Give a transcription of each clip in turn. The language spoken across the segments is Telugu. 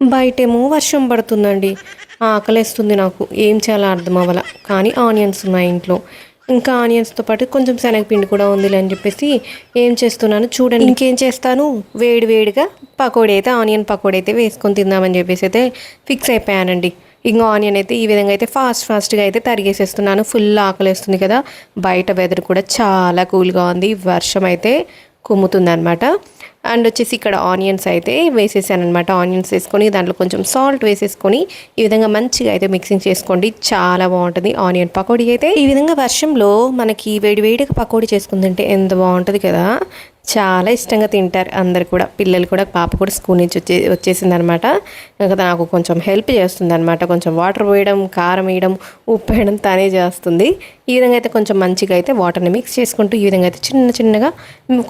బయటేమో వర్షం పడుతుందండి. ఆకలేస్తుంది నాకు. ఏం చేయాలో అర్థం అవ్వాల. కానీ ఆనియన్స్ ఉన్నాయి ఇంట్లో. ఇంకా ఆనియన్స్తో పాటు కొంచెం శనగపిండి కూడా ఉంది అని చెప్పేసి ఏం చేస్తున్నాను చూడండి. ఇంకేం చేస్తాను? వేడి వేడిగా పకోడీ అయితే ఆనియన్ పకోడీ అయితే వేసుకొని తిందామని చెప్పేసి అయితే ఫిక్స్ అయిపోయానండి. ఇంకా ఆనియన్ అయితే ఈ విధంగా అయితే ఫాస్ట్ ఫాస్ట్గా అయితే తరిగేసేస్తున్నాను. ఫుల్ ఆకలేస్తుంది కదా. బయట వెదర్ కూడా చాలా కూల్గా ఉంది. వర్షం అయితే కుమ్ముతుంది అనమాట అండ్ వచ్చేసి ఇక్కడ ఆనియన్స్ అయితే వేసేసాను అనమాట ఆనియన్స్ వేసుకొని దాంట్లో కొంచెం సాల్ట్ వేసేసుకొని ఈ విధంగా మంచిగా అయితే మిక్సింగ్ చేసుకోండి. చాలా బాగుంటుంది ఆనియన్ పకోడీ అయితే. ఈ విధంగా వర్షంలో మనకి వేడి వేడిగా పకోడీ చేసుకుందంటే ఎంత బాగుంటుంది కదా. చాలా ఇష్టంగా తింటారు అందరు కూడా. పిల్లలు కూడా పాప కూడా స్కూల్ నుంచి వచ్చే వచ్చేసింది అనమాట ఇంకా నాకు కొంచెం హెల్ప్ చేస్తుంది అనమాట కొంచెం వాటర్ పోయడం కారం వేయడం ఉప్పు వేయడం తనే చేస్తుంది. ఈ విధంగా అయితే కొంచెం మంచిగా అయితే వాటర్ని మిక్స్ చేసుకుంటూ ఈ విధంగా అయితే చిన్న చిన్నగా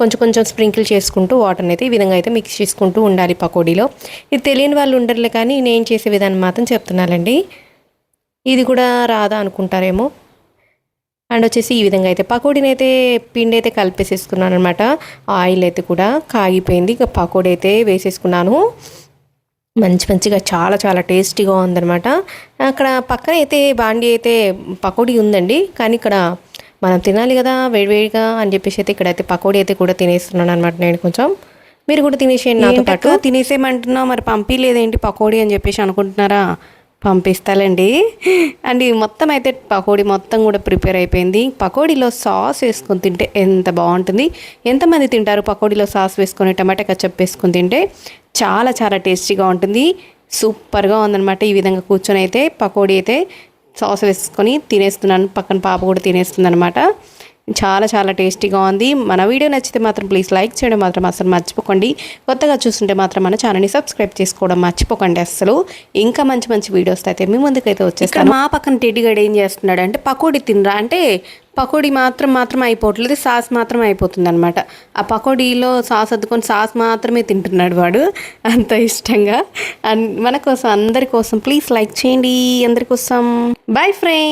కొంచెం కొంచెం స్ప్రింకిల్ చేసుకుంటూ వాటర్ని అయితే ఈ విధంగా అయితే మిక్స్ చేసుకుంటూ ఉండాలి పకోడీలో. ఇది తెలియని వాళ్ళు ఉండరులే కానీ నేను చేసే విధానం మాత్రం చెప్తున్నానండి. ఇది కూడా రాదా అనుకుంటారేమో. అండ్ వచ్చేసి ఈ విధంగా అయితే పకోడీని అయితే పిండి అయితే కలిపేసేసుకున్నాను అనమాట ఆయిల్ అయితే కూడా కాగిపోయింది. ఇక పకోడీ అయితే వేసేసుకున్నాను. మంచి మంచిగా చాలా చాలా టేస్టీగా ఉందన్నమాట. అక్కడ పక్కన అయితే బాండి అయితే పకోడీ ఉందండి. కానీ ఇక్కడ మనం తినాలి కదా వేడివేడిగా అని చెప్పేసి అయితే ఇక్కడైతే పకోడీ అయితే కూడా తినేస్తున్నాను అనమాట నేను కొంచెం. మీరు కూడా తినేసేయండి నాతో పాటు. తినేసేయమంటున్నావు. మరి పంపించలేదేంటి పకోడీ అని చెప్పేసి అనుకుంటున్నారా? పంపిస్తాలండి. అండ్ మొత్తం అయితే పకోడీ మొత్తం కూడా ప్రిపేర్ అయిపోయింది. పకోడీలో సాస్ వేసుకొని తింటే ఎంత బాగుంటుంది. ఎంతమంది తింటారు పకోడీలో సాస్ వేసుకొని టమాటా కచ్చప్ వేసుకొని తింటే? చాలా చాలా టేస్టీగా ఉంటుంది. సూపర్గా ఉందన్నమాట ఈ విధంగా కూర్చొని అయితే పకోడీ అయితే సాస్ వేసుకొని తినేస్తున్నాను. పక్కన పాప కూడా తినేస్తుంది అనమాట చాలా చాలా టేస్టీగా ఉంది. మన వీడియో నచ్చితే మాత్రం ప్లీజ్ లైక్ చేయడం మాత్రం అసలు మర్చిపోకండి. కొత్తగా చూస్తుంటే మాత్రం మన ఛానల్ని సబ్స్క్రైబ్ చేసుకోవడం మర్చిపోకండి అసలు ఇంకా మంచి మంచి వీడియోస్ అయితే మీ ముందుకైతే వచ్చేస్తాను. మా పక్కన టెడ్డిగడ్ ఏం చేస్తున్నాడు అంటే పకోడీ తినరా అంటే పకోడీ మాత్రం మాత్రం అయిపోవట్లేదు. సాస్ మాత్రం అయిపోతుంది అనమాట ఆ పకోడీలో సాస్ అద్దుకొని సాస్ మాత్రమే తింటున్నాడు వాడు. అంత ఇష్టంగా. అండ్ మన కోసం అందరి కోసం ప్లీజ్ లైక్ చేయండి. అందరి కోసం. Boy friend